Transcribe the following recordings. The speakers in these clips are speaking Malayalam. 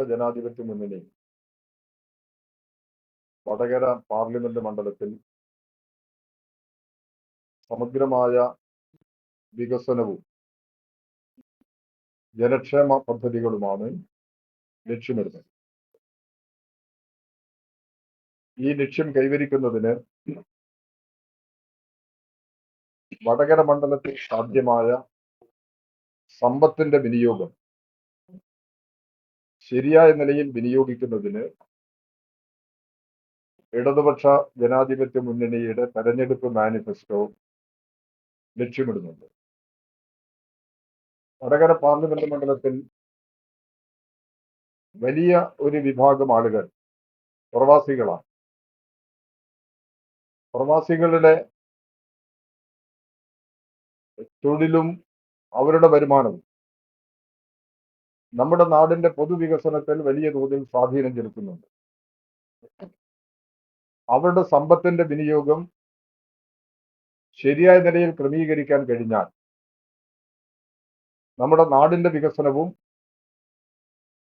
ഇടതുപക്ഷ ജനാധിപത്യ മുന്നണി. വടകര പാർലമെന്റ് മണ്ഡലത്തിൽ സമഗ്രമായ വികസനവും ജനക്ഷേമ പദ്ധതികളുമാണ് ലക്ഷ്യമിടുന്നത്. ഈ ലക്ഷ്യം കൈവരിക്കുന്നതിന് വടകര മണ്ഡലത്തിൽ സാധ്യമായ സമ്പത്തിന്റെ വിനിയോഗം ശരിയായ നിലയിൽ വിനിയോഗിക്കുന്നതിന് ഇടതുപക്ഷ ജനാധിപത്യ മുന്നണിയുടെ തെരഞ്ഞെടുപ്പ് മാനിഫെസ്റ്റോ ലക്ഷ്യമിടുന്നുണ്ട്. വടകര പാർലമെന്റ് മണ്ഡലത്തിൽ വലിയ ഒരു വിഭാഗം ആളുകൾ പ്രവാസികളാണ്. പ്രവാസികളുടെ തൊഴിലും അവരുടെ വരുമാനവും നമ്മുടെ നാടിന്റെ പൊതുവികസനത്തിൽ വലിയ തോതിൽ സ്വാധീനം ചെലുത്തുന്നുണ്ട്. അവരുടെ സമ്പത്തിന്റെ വിനിയോഗം ശരിയായ നിലയിൽ ക്രമീകരിക്കാൻ കഴിഞ്ഞാൽ നമ്മുടെ നാടിന്റെ വികസനവും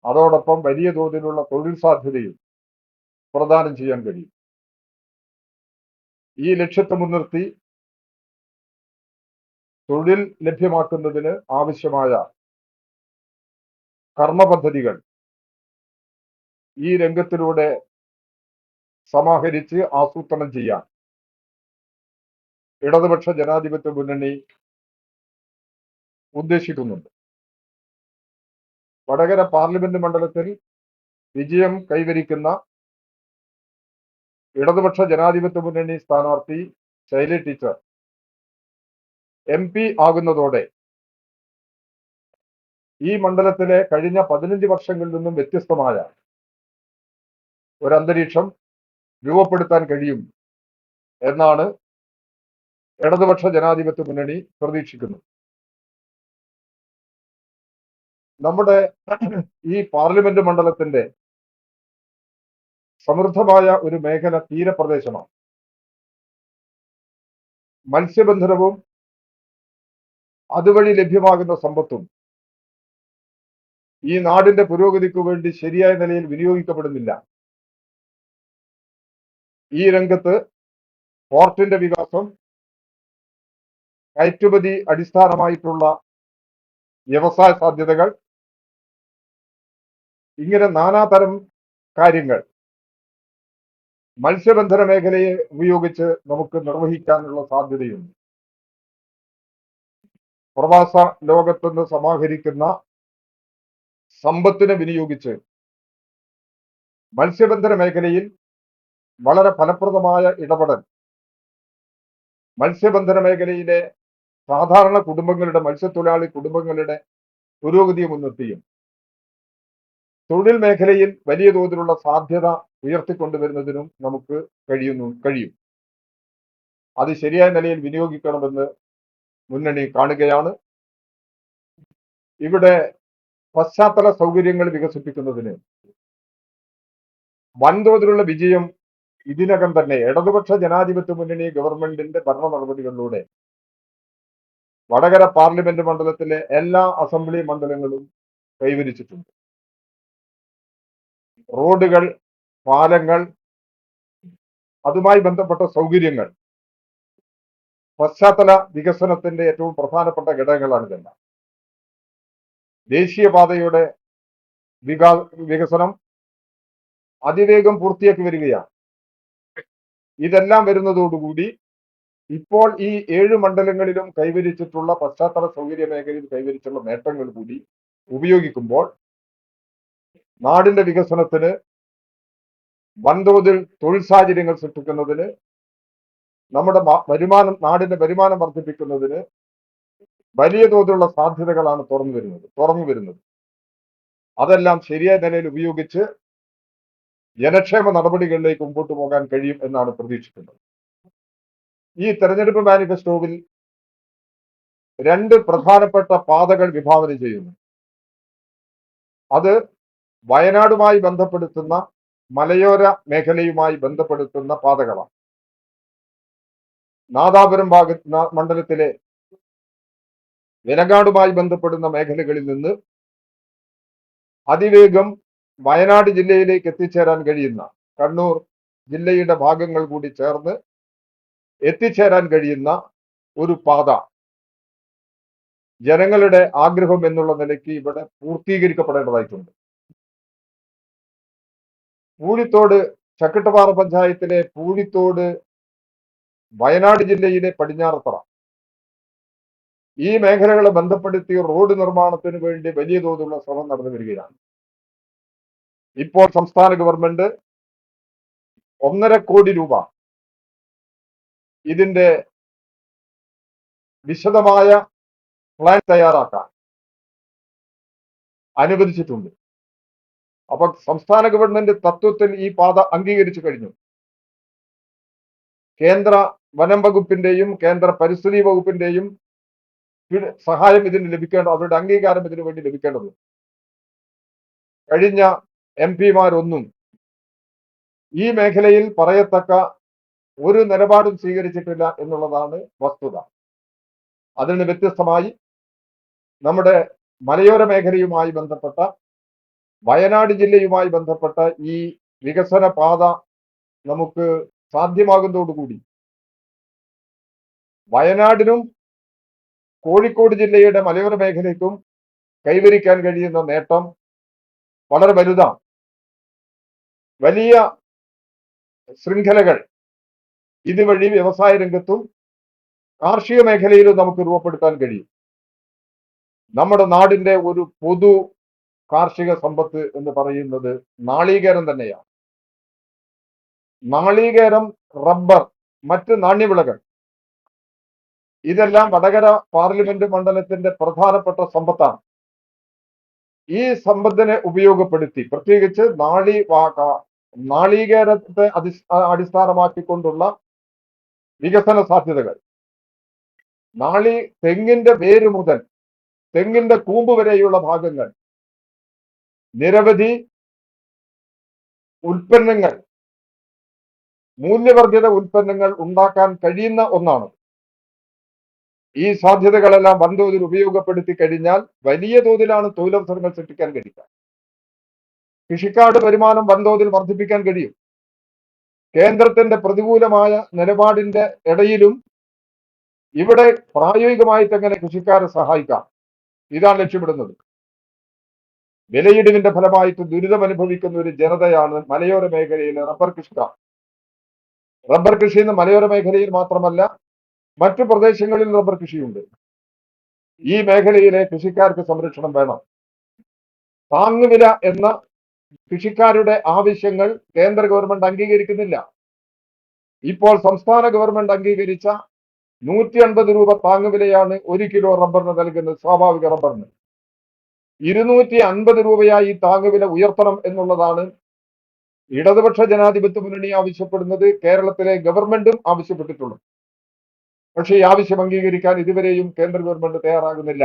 അതോടൊപ്പം വലിയ തോതിലുള്ള തൊഴിൽ സാധ്യതയും പ്രദാനം ചെയ്യാൻ കഴിയും. ഈ ലക്ഷ്യത്തെ മുൻനിർത്തി തൊഴിൽ ലഭ്യമാക്കുന്നതിന് ആവശ്യമായ കർമ്മ പദ്ധതികൾ ഈ രംഗത്തിലൂടെ സമാഹരിച്ച് ആസൂത്രണം ചെയ്യാൻ. ഇടതുപക്ഷ ജനാധിപത്യ മുന്നണി ഉദ്ദേശിക്കുന്നുണ്ട്. വടകര പാർലമെന്റ് മണ്ഡലത്തിൽ വിജയം കൈവരിക്കുന്ന ഇടതുപക്ഷ ജനാധിപത്യ മുന്നണി സ്ഥാനാർത്ഥി ശൈലി ടീച്ചർ എം പി ആകുന്നതോടെ ഈ മണ്ഡലത്തിലെ കഴിഞ്ഞ പതിനഞ്ച് വർഷങ്ങളിൽ നിന്നും വ്യത്യസ്തമായ ഒരു അന്തരീക്ഷം രൂപപ്പെടുത്താൻ കഴിയും എന്നാണ് ഇടതുപക്ഷ ജനാധിപത്യ മുന്നണി പ്രതീക്ഷിക്കുന്നത്. നമ്മുടെ ഈ പാർലമെന്റ് മണ്ഡലത്തിന്റെ സമൃദ്ധമായ ഒരു മേഖല തീരപ്രദേശമാണ്. മത്സ്യബന്ധനവും അതുവഴി ലഭ്യമാകുന്ന സമ്പത്തും ഈ നാടിന്റെ പുരോഗതിക്ക് വേണ്ടി ശരിയായ നിലയിൽ വിനിയോഗിക്കപ്പെടുന്നില്ല. ഈ രംഗത്ത് പോർട്ടിന്റെ വികാസം കയറ്റുമതി അടിസ്ഥാനമായിട്ടുള്ള വ്യവസായ സാധ്യതകൾ ഇങ്ങനെ നാനാതരം കാര്യങ്ങൾ മത്സ്യബന്ധന മേഖലയെ ഉപയോഗിച്ച് നമുക്ക് നിർവഹിക്കാനുള്ള സാധ്യതയുണ്ട്. പ്രവാസ ലോകത്തുനിന്ന് സമാഹരിക്കുന്ന സമ്പത്തിനെ വിനിയോഗിച്ച് മത്സ്യബന്ധന മേഖലയിൽ വളരെ ഫലപ്രദമായ ഇടപെടൽ. മത്സ്യബന്ധന മേഖലയിലെ സാധാരണ കുടുംബങ്ങളുടെ മത്സ്യത്തൊഴിലാളി കുടുംബങ്ങളുടെ പുരോഗതിയെ മുൻനിർത്തിയും തൊഴിൽ മേഖലയിൽ വലിയ തോതിലുള്ള സാധ്യത ഉയർത്തിക്കൊണ്ടുവരുന്നതിനും നമുക്ക് കഴിയുന്നു കഴിയും. അത് ശരിയായ നിലയിൽ വിനിയോഗിക്കണമെന്ന് മുന്നണി കാണുകയാണ്. ഇവിടെ പശ്ചാത്തല സൗകര്യങ്ങൾ വികസിപ്പിക്കുന്നതിന് വൻതോതിലുള്ള വിജയം ഇതിനകം തന്നെ ഇടതുപക്ഷ ജനാധിപത്യ മുന്നണി ഗവൺമെന്റിന്റെ ഭരണ നടപടികളിലൂടെ വടകര പാർലമെന്റ് മണ്ഡലത്തിലെ എല്ലാ അസംബ്ലി മണ്ഡലങ്ങളും കൈവരിച്ചിട്ടുണ്ട്. റോഡുകൾ പാലങ്ങൾ അതുമായി ബന്ധപ്പെട്ട സൗകര്യങ്ങൾ പശ്ചാത്തല വികസനത്തിന്റെ ഏറ്റവും പ്രധാനപ്പെട്ട ഘടകങ്ങളാണ് ഇതെല്ലാം ദേശീയപാതയുടെ വികാ വികസനം അതിവേഗം പൂർത്തിയാക്കി വരികയാണ്. ഇതെല്ലാം വരുന്നതോടുകൂടി ഇപ്പോൾ ഈ ഏഴ് മണ്ഡലങ്ങളിലും കൈവരിച്ചിട്ടുള്ള പശ്ചാത്തല സൗകര്യ മേഖലയിൽ കൈവരിച്ചുള്ള നേട്ടങ്ങൾ കൂടി ഉപയോഗിക്കുമ്പോൾ നാടിന്റെ വികസനത്തിന് വൻതോതിൽ തൊഴിൽ സാഹചര്യങ്ങൾ സൃഷ്ടിക്കുന്നതിന് നമ്മുടെ വരുമാനം നാടിന്റെ വരുമാനം വർദ്ധിപ്പിക്കുന്നതിന് വലിയ തോതിലുള്ള സാധ്യതകളാണ് തുറന്നു വരുന്നത് തുറന്നു വരുന്നത്. അതെല്ലാം ശരിയായ നിലയിൽ ഉപയോഗിച്ച് ജനക്ഷേമ നടപടികളിലേക്ക് മുമ്പോട്ട് പോകാൻ കഴിയും എന്നാണ് പ്രതീക്ഷിക്കുന്നത്. ഈ തെരഞ്ഞെടുപ്പ് മാനിഫെസ്റ്റോവിൽ രണ്ട് പ്രധാനപ്പെട്ട പാതകൾ വിഭാവനം ചെയ്യുന്നു. അത് വയനാടുമായി ബന്ധപ്പെടുത്തുന്ന മലയോര മേഖലയുമായി ബന്ധപ്പെടുത്തുന്ന പാതകളാണ്. നാദാപുരം ഭാഗ മണ്ഡലത്തിലെ വിലങ്ങാടുമായി ബന്ധപ്പെടുന്ന മേഖലകളിൽ നിന്ന് അതിവേഗം വയനാട് ജില്ലയിലേക്ക് എത്തിച്ചേരാൻ കഴിയുന്ന കണ്ണൂർ ജില്ലയുടെ ഭാഗങ്ങൾ കൂടി ചേർന്ന് എത്തിച്ചേരാൻ കഴിയുന്ന ഒരു പാത. ജനങ്ങളുടെ ആഗ്രഹം എന്നുള്ള നിലയ്ക്ക് ഇവിടെ പൂർത്തീകരിക്കപ്പെടേണ്ടതായിട്ടുണ്ട്. പൂഴിത്തോട് ചക്കിട്ടപ്പാറ പഞ്ചായത്തിലെ പൂഴിത്തോട് വയനാട് ജില്ലയിലെ പടിഞ്ഞാറത്തറ ഈ മേഖലകളെ ബന്ധപ്പെടുത്തി റോഡ് നിർമ്മാണത്തിന് വേണ്ടി വലിയ തോതിലുള്ള ശ്രമം നടന്നു വരികയാണ്. ഇപ്പോൾ സംസ്ഥാന ഗവൺമെന്റ് ഒന്നര കോടി രൂപ ഇതിന്റെ വിശദമായ പ്ലാൻ തയ്യാറാക്കാൻ അനുവദിച്ചിട്ടുണ്ട്. അപ്പൊ സംസ്ഥാന ഗവൺമെന്റ് തത്വത്തിൽ ഈ പാത അംഗീകരിച്ചു കഴിഞ്ഞു. കേന്ദ്ര വനം വകുപ്പിന്റെയും കേന്ദ്ര പരിസ്ഥിതി വകുപ്പിന്റെയും സഹായം ഇതിന് ലഭിക്കേണ്ട അവരുടെ അംഗീകാരം ഇതിനു വേണ്ടി ലഭിക്കേണ്ടത് കഴിഞ്ഞ എം പിമാരൊന്നും ഈ മേഖലയിൽ പറയത്തക്ക ഒരു നിലപാടും സ്വീകരിച്ചിട്ടില്ല എന്നുള്ളതാണ് വസ്തുത. അതിന് വ്യത്യസ്തമായി നമ്മുടെ മലയോര മേഖലയുമായി ബന്ധപ്പെട്ട വയനാട് ജില്ലയുമായി ബന്ധപ്പെട്ട ഈ വികസന പാത നമുക്ക് സാധ്യമാകുന്നതോടുകൂടി വയനാടിനും കോഴിക്കോട് ജില്ലയുടെ മലയോര മേഖലയ്ക്കും കൈവരിക്കാൻ കഴിയുന്ന നേട്ടം വളരെ വലുതാണ്. വലിയ ശൃംഖലകൾ ഇതുവഴി വ്യവസായ രംഗത്തും കാർഷിക മേഖലയിലും നമുക്ക് രൂപപ്പെടുത്താൻ കഴിയും. നമ്മുടെ നാടിന്റെ ഒരു പൊതു കാർഷിക സമ്പത്ത് എന്ന് പറയുന്നത് നാളീകേരം തന്നെയാണ്. നാളീകേരം റബ്ബർ മറ്റ് നാണ്യവിളകൾ ഇതെല്ലാം വടകര പാർലമെന്റ് മണ്ഡലത്തിന്റെ പ്രധാനപ്പെട്ട സമ്പത്താണ്. ഈ സമ്പത്തിനെ ഉപയോഗപ്പെടുത്തി പ്രത്യേകിച്ച് നാളി നാളീകേരത്തെ അടിസ് അടിസ്ഥാനമാക്കിക്കൊണ്ടുള്ള വികസന സാധ്യതകൾ. നാളി തെങ്ങിന്റെ വേര് മുതൽ തെങ്ങിന്റെ കൂമ്പ് വരെയുള്ള ഭാഗങ്ങൾ നിരവധി ഉൽപ്പന്നങ്ങൾ മൂല്യവർദ്ധിത ഉൽപ്പന്നങ്ങൾ ഉണ്ടാക്കാൻ കഴിയുന്ന ഒന്നാണ്. ഈ സാധ്യതകളെല്ലാം വൻതോതിൽ ഉപയോഗപ്പെടുത്തി കഴിഞ്ഞാൽ വലിയ തോതിലാണ് തൊഴിലവസരങ്ങൾ സൃഷ്ടിക്കാൻ കഴിയുക. കൃഷിക്കാട് വരുമാനം വൻതോതിൽ വർദ്ധിപ്പിക്കാൻ കഴിയും. കേന്ദ്രത്തിന്റെ പ്രതികൂലമായ നിലപാടിന്റെ ഇടയിലും ഇവിടെ പ്രായോഗികമായിട്ട് എങ്ങനെ കൃഷിക്കാരെ സഹായിക്കാം? ഇതാണ് ലക്ഷ്യമിടുന്നത്. വിലയിടിവിന്റെ ഫലമായിട്ട് ദുരിതം അനുഭവിക്കുന്ന ഒരു ജനതയാണ് മലയോര മേഖലയിലെ റബ്ബർ കൃഷിക്കാർ. റബ്ബർ കൃഷി എന്ന് മലയോര മേഖലയിൽ മാത്രമല്ല മറ്റു പ്രദേശങ്ങളിൽ റബ്ബർ കൃഷിയുണ്ട്. ഈ മേഖലയിലെ കൃഷിക്കാർക്ക് സംരക്ഷണം വേണം. താങ്ങുവില എന്ന കൃഷിക്കാരുടെ ആവശ്യങ്ങൾ കേന്ദ്ര ഗവൺമെന്റ് അംഗീകരിക്കുന്നില്ല. ഇപ്പോൾ സംസ്ഥാന ഗവൺമെന്റ് അംഗീകരിച്ച നൂറ്റി അൻപത് രൂപ താങ്ങുവിലയാണ് ഒരു കിലോ റബ്ബറിന് നൽകുന്നത് സ്വാഭാവിക റബ്ബറിന്. ഇരുന്നൂറ്റി അൻപത് രൂപയായി താങ്ങുവില ഉയർത്തണം എന്നുള്ളതാണ് ഇടതുപക്ഷ ജനാധിപത്യ മുന്നണി ആവശ്യപ്പെടുന്നത്. കേരളത്തിലെ ഗവൺമെന്റും ആവശ്യപ്പെട്ടിട്ടുള്ളത്. പക്ഷേ ഈ ആവശ്യം അംഗീകരിക്കാൻ ഇതുവരെയും കേന്ദ്ര ഗവൺമെന്റ് തയ്യാറാകുന്നില്ല.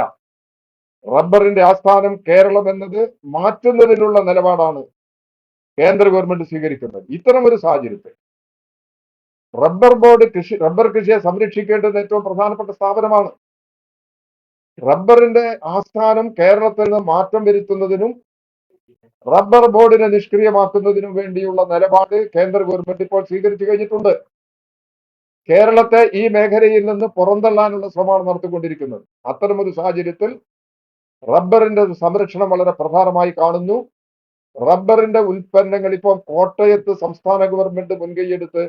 റബ്ബറിന്റെ ആസ്ഥാനം കേരളം എന്നത് മാറ്റുന്നതിനുള്ള നിലപാടാണ് കേന്ദ്ര ഗവൺമെന്റ് സ്വീകരിക്കുന്നത്. ഇത്തരം ഒരു സാഹചര്യത്തിൽ റബ്ബർ ബോർഡ് കൃഷി റബ്ബർ കൃഷിയെ സംരക്ഷിക്കേണ്ടത് ഏറ്റവും പ്രധാനപ്പെട്ട സ്ഥാപനമാണ്. റബ്ബറിന്റെ ആസ്ഥാനം കേരളത്തിൽ നിന്ന് മാറ്റം വരുത്തുന്നതിനും റബ്ബർ ബോർഡിനെ നിഷ്ക്രിയമാക്കുന്നതിനും വേണ്ടിയുള്ള നിലപാട് കേന്ദ്ര ഗവൺമെന്റ് ഇപ്പോൾ സ്വീകരിച്ചു കഴിഞ്ഞിട്ടുണ്ട്. കേരളത്തെ ഈ മേഖലയിൽ നിന്ന് പുറന്തള്ളാനുള്ള ശ്രമമാണ് നടത്തിക്കൊണ്ടിരിക്കുന്നത്. അത്തരമൊരു സാഹചര്യത്തിൽ റബ്ബറിന്റെ സംരക്ഷണം വളരെ പ്രധാനമായി കാണുന്നു. റബ്ബറിന്റെ ഉൽപ്പന്നങ്ങൾ ഇപ്പോൾ കോട്ടയത്ത് സംസ്ഥാന ഗവൺമെന്റ് മുൻകൈയെടുത്ത്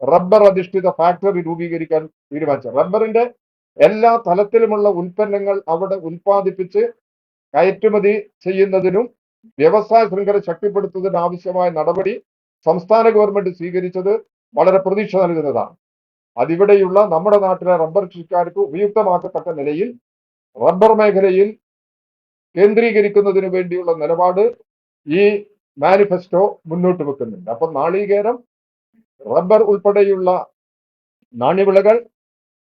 റബ്ബർ അധിഷ്ഠിത ഫാക്ടറി രൂപീകരിക്കാൻ തീരുമാനിച്ചു. റബ്ബറിന്റെ എല്ലാ തലത്തിലുമുള്ള ഉൽപ്പന്നങ്ങൾ അവിടെ ഉൽപ്പാദിപ്പിച്ച് കയറ്റുമതി ചെയ്യുന്നതിനും വ്യവസായ ശൃംഖല ശക്തിപ്പെടുത്തുന്നതിന് ആവശ്യമായ നടപടി സംസ്ഥാന ഗവൺമെന്റ് സ്വീകരിച്ചത് വളരെ പ്രതീക്ഷ നൽകുന്നതാണ്. അതിവിടെയുള്ള നമ്മുടെ നാട്ടിലെ റബ്ബർ കൃഷിക്കാർക്ക് ഉപയുക്തമാക്കത്തക്ക നിലയിൽ റബ്ബർ മേഖലയിൽ കേന്ദ്രീകരിക്കുന്നതിനു വേണ്ടിയുള്ള നിലപാട് ഈ മാനിഫെസ്റ്റോ മുന്നോട്ട് വെക്കുന്നുണ്ട്. അപ്പൊ നാളികേരം റബ്ബർ ഉൾപ്പെടെയുള്ള നാണ്യവിളകൾ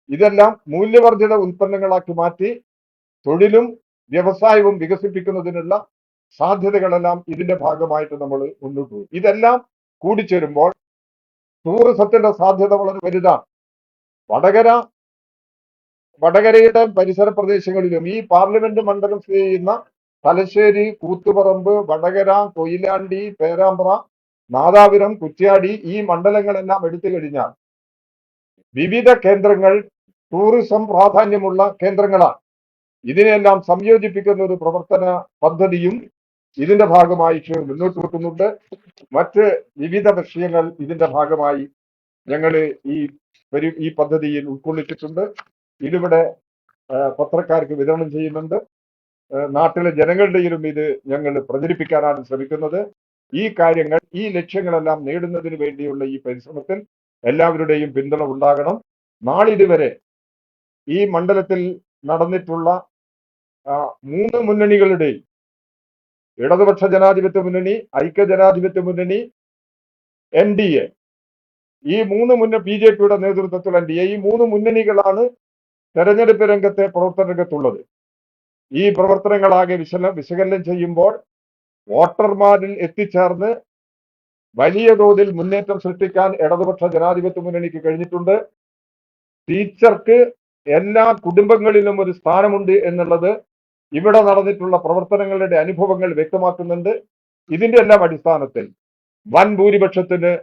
ഇതെല്ലാം മൂല്യവർജിത ഉൽപ്പന്നങ്ങളാക്കി മാറ്റി തൊഴിലും വ്യവസായവും വികസിപ്പിക്കുന്നതിനുള്ള സാധ്യതകളെല്ലാം ഇതിന്റെ ഭാഗമായിട്ട് നമ്മൾ മുന്നോട്ട് പോകും. ഇതെല്ലാം കൂടിച്ചേരുമ്പോൾ ടൂറിസത്തിന്റെ സാധ്യത വളരെ വലുതാണ്. വടകര വടകരയുടെ പരിസര പ്രദേശങ്ങളിലും ഈ പാർലമെന്റ് മണ്ഡലം സ്ഥിതി ചെയ്യുന്ന തലശ്ശേരി കൂത്തുപറമ്പ് വടകര കൊയിലാണ്ടി പേരാമ്പ്ര നാദാപുരം കുറ്റ്യാടി ഈ മണ്ഡലങ്ങളെല്ലാം എടുത്തു കഴിഞ്ഞാൽ വിവിധ കേന്ദ്രങ്ങൾ ടൂറിസം പ്രാധാന്യമുള്ള കേന്ദ്രങ്ങളാണ്. ഇതിനെല്ലാം സംയോജിപ്പിക്കുന്ന ഒരു പ്രവർത്തന പദ്ധതിയും ഇതിന്റെ ഭാഗമായി മുന്നോട്ട് വെക്കുന്നുണ്ട്. മറ്റ് വിവിധ വിഷയങ്ങൾ ഇതിന്റെ ഭാഗമായി ഞങ്ങൾ ഈ ഈ പദ്ധതിയിൽ ഉൾക്കൊള്ളിച്ചിട്ടുണ്ട്. ഇതിവിടെ പത്രക്കാർക്ക് വിതരണം ചെയ്യുന്നുണ്ട്. നാട്ടിലെ ജനങ്ങളുടെയിലും ഇത് ഞങ്ങൾ പ്രചരിപ്പിക്കാനാണ് ശ്രമിക്കുന്നത്. ഈ കാര്യങ്ങൾ ഈ ലക്ഷ്യങ്ങളെല്ലാം നേടുന്നതിന് വേണ്ടിയുള്ള ഈ പരിശ്രമത്തിൽ എല്ലാവരുടെയും പിന്തുണ ഉണ്ടാകണം. നാളിതുവരെ ഈ മണ്ഡലത്തിൽ നടന്നിട്ടുള്ള മൂന്ന് മുന്നണികളുടെ ഇടതുപക്ഷ ജനാധിപത്യ മുന്നണി ഐക്യ ജനാധിപത്യ മുന്നണി എൻ ഡി എ ഈ മൂന്ന് മുന്ന ബി ജെ പിയുടെ നേതൃത്വത്തിൽ എൻ ഡി എ ഈ മൂന്ന് മുന്നണികളാണ് തെരഞ്ഞെടുപ്പ് രംഗത്തെ പ്രവർത്തന രംഗത്തുള്ളത്. ഈ പ്രവർത്തനങ്ങളാകെ വിശല വിശകലനം ചെയ്യുമ്പോൾ വോട്ടർമാരിൽ എത്തിച്ചേർന്ന് വലിയ തോതിൽ മുന്നേറ്റം സൃഷ്ടിക്കാൻ ഇടതുപക്ഷ ജനാധിപത്യ മുന്നണിക്ക് കഴിഞ്ഞിട്ടുണ്ട്. ടീച്ചർക്ക് എല്ലാ കുടുംബങ്ങളിലും ഒരു സ്ഥാനമുണ്ട് എന്നുള്ളത് ഇവിടെ നടന്നിട്ടുള്ള പ്രവർത്തനങ്ങളുടെ അനുഭവങ്ങൾ വ്യക്തമാക്കുന്നുണ്ട്. ഇതിന്റെ എല്ലാം അടിസ്ഥാനത്തിൽ വൻ ഭൂരിപക്ഷത്തിന്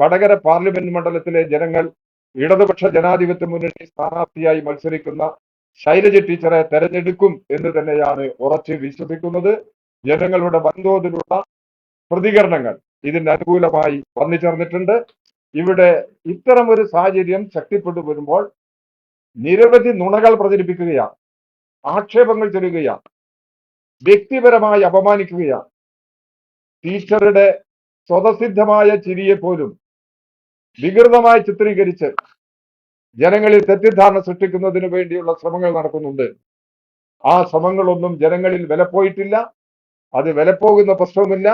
വടകര പാർലമെന്റ് മണ്ഡലത്തിലെ ജനങ്ങൾ ഇടതുപക്ഷ ജനാധിപത്യ മുന്നണി സ്ഥാനാർത്ഥിയായി മത്സരിക്കുന്ന ശൈലജ ടീച്ചറെ തെരഞ്ഞെടുക്കും എന്ന് തന്നെയാണ് ഉറച്ച് വിശ്വസിക്കുന്നത്. ജനങ്ങളുടെ വൻതോതിലുള്ള പ്രതികരണങ്ങൾ ഇതിന് അനുകൂലമായി വന്നു ചേർന്നിട്ടുണ്ട്. ഇവിടെ ഇത്തരം ഒരു സാഹചര്യം ശക്തിപ്പെട്ടു വരുമ്പോൾ നിരവധി നുണകൾ പ്രചരിപ്പിക്കുകയാണ് ആക്ഷേപങ്ങൾ ചെല്ലുകയാണ് വ്യക്തിപരമായി അപമാനിക്കുകയാണ്. ടീച്ചറുടെ സ്വതസിദ്ധമായ ചിരിയെ പോലും വികൃതമായി ചിത്രീകരിച്ച് ജനങ്ങളിൽ തെറ്റിദ്ധാരണ സൃഷ്ടിക്കുന്നതിന് വേണ്ടിയുള്ള ശ്രമങ്ങൾ നടക്കുന്നുണ്ട്. ആ ശ്രമങ്ങളൊന്നും ജനങ്ങളിൽ വിലപ്പോയിട്ടില്ല അത് വിലപ്പോകുന്ന പ്രശ്നവുമില്ല.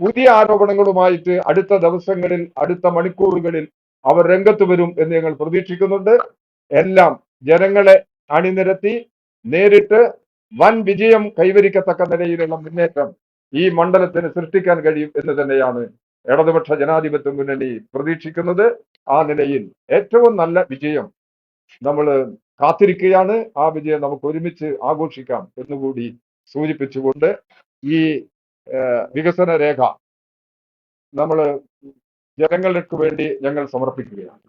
പുതിയ ആരോപണങ്ങളുമായിട്ട് അടുത്ത ദിവസങ്ങളിൽ അടുത്ത മണിക്കൂറുകളിൽ അവർ രംഗത്ത് വരും എന്ന് ഞങ്ങൾ പ്രതീക്ഷിക്കുന്നുണ്ട്. എല്ലാം ജനങ്ങളെ അണിനിരത്തി നേരിട്ട് വൻ വിജയം കൈവരിക്കത്തക്ക നിലയിലുള്ള മുന്നേറ്റം ഈ മണ്ഡലത്തിന് സൃഷ്ടിക്കാൻ കഴിയും എന്ന് തന്നെയാണ് ഇടതുപക്ഷ ജനാധിപത്യ മുന്നണി പ്രതീക്ഷിക്കുന്നത്. ആ നിലയിൽ ഏറ്റവും നല്ല വിജയം നമ്മൾ കാത്തിരിക്കുകയാണ്. ആ വിജയം നമുക്ക് ഒരുമിച്ച് ആഘോഷിക്കാം എന്നുകൂടി സൂചിപ്പിച്ചുകൊണ്ട് ഈ വികസന രേഖ നമ്മൾ ജനങ്ങൾക്ക് വേണ്ടി ഞങ്ങൾ സമർപ്പിക്കുകയാണ്.